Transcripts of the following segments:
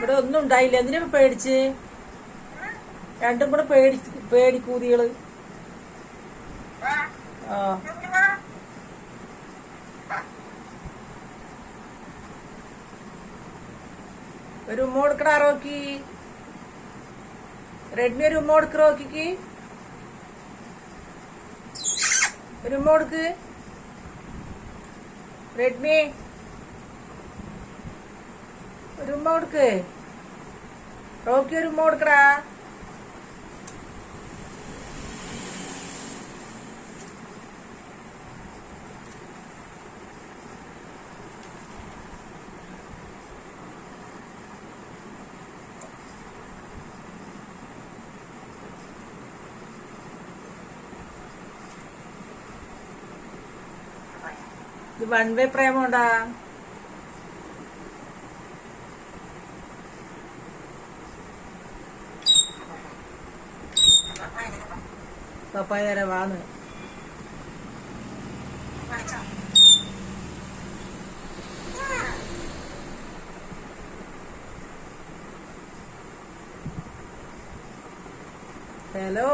അവിടെ ഒന്നും ഉണ്ടായില്ല. എന്തിനാ പേടിച്ച്? രണ്ടും കൂടെ പേടി പേടിക്കൂതികൾ ആ. ഒരു ഉമ്മ കൊടുക്കടാ റോക്കി. റെഡ്മി ഒരു ഉമ്മ കൊടുക്ക റോക്കിക്ക്. ഒരു ഉമ്മ കൊടുക്ക്. റെഡ്മി. ഒരു ഉമ്മ കൊടുക്ക് ഒരു വൺ വേ പ്രേമുണ്ടാ പപ്പായ തരാ വാന്ന് ഹലോ.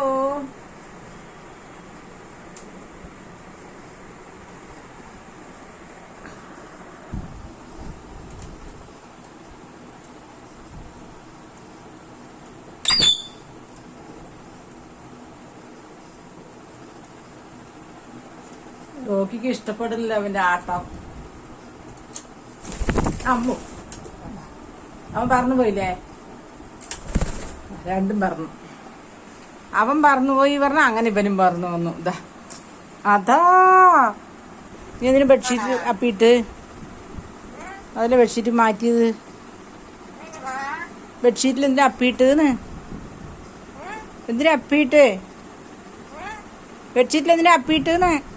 റോക്കിക്ക് ഇഷ്ടപ്പെടുന്നില്ല അവന്റെ ആട്ടം. അമ്മു. അവൻ പറഞ്ഞു പോയില്ലേ? രണ്ടും പറഞ്ഞു അവൻ പറഞ്ഞു പോയി പറഞ്ഞ അങ്ങനെ ഇവനും പറഞ്ഞു വന്നു. ഇതാ അതാ. നീ എന്തിനു ബെഡ്ഷീറ്റ് അപ്പിയിട്ട്? അതിലെ ബെഡ്ഷീറ്റ് മാറ്റിയത്? ബെഡ്ഷീറ്റിൽ എന്തിനാ അപ്പിയിട്ടതെന്ന്? എന്തിനാ അപ്പിയിട്ട്? ബെഡ്ഷീറ്റിൽ എന്തിനാ അപ്പിയിട്ടെന്ന്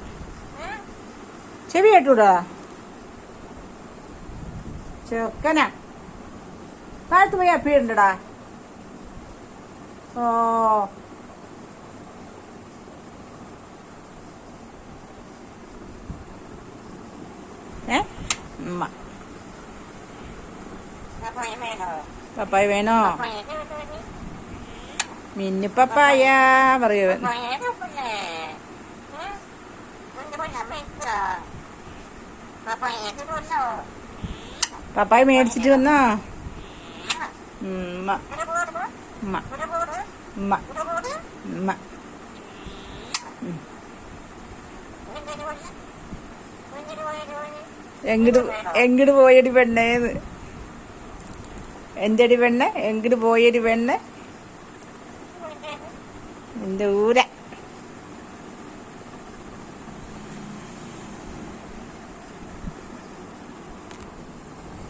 ചെവി കേട്ടൂടാ ചെക്കന താഴത്ത് പോയി അപ്പിയുണ്ടടാ ഓ ഏ പപ്പായ വേണോ മിന്നു പപ്പായ പറയൂ പപ്പായ മേടിച്ചിട്ട് വന്നോ? ഉമ്മ. ഉമ്മ. ഉമ്മ. ഉമ്മ. പോയടി പെണ്ണേന്ന് എന്റെ അടി പെണ്ണ്? എങ്ങട് പോയടി പെണ്ണ്? എന്റെ ഊര.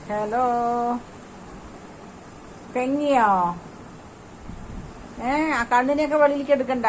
ഹലോ പെങ്ങിയോ? ഏ ആ കണ്ണിനെയൊക്കെ വെളിയിലേക്ക് എടുക്കണ്ട.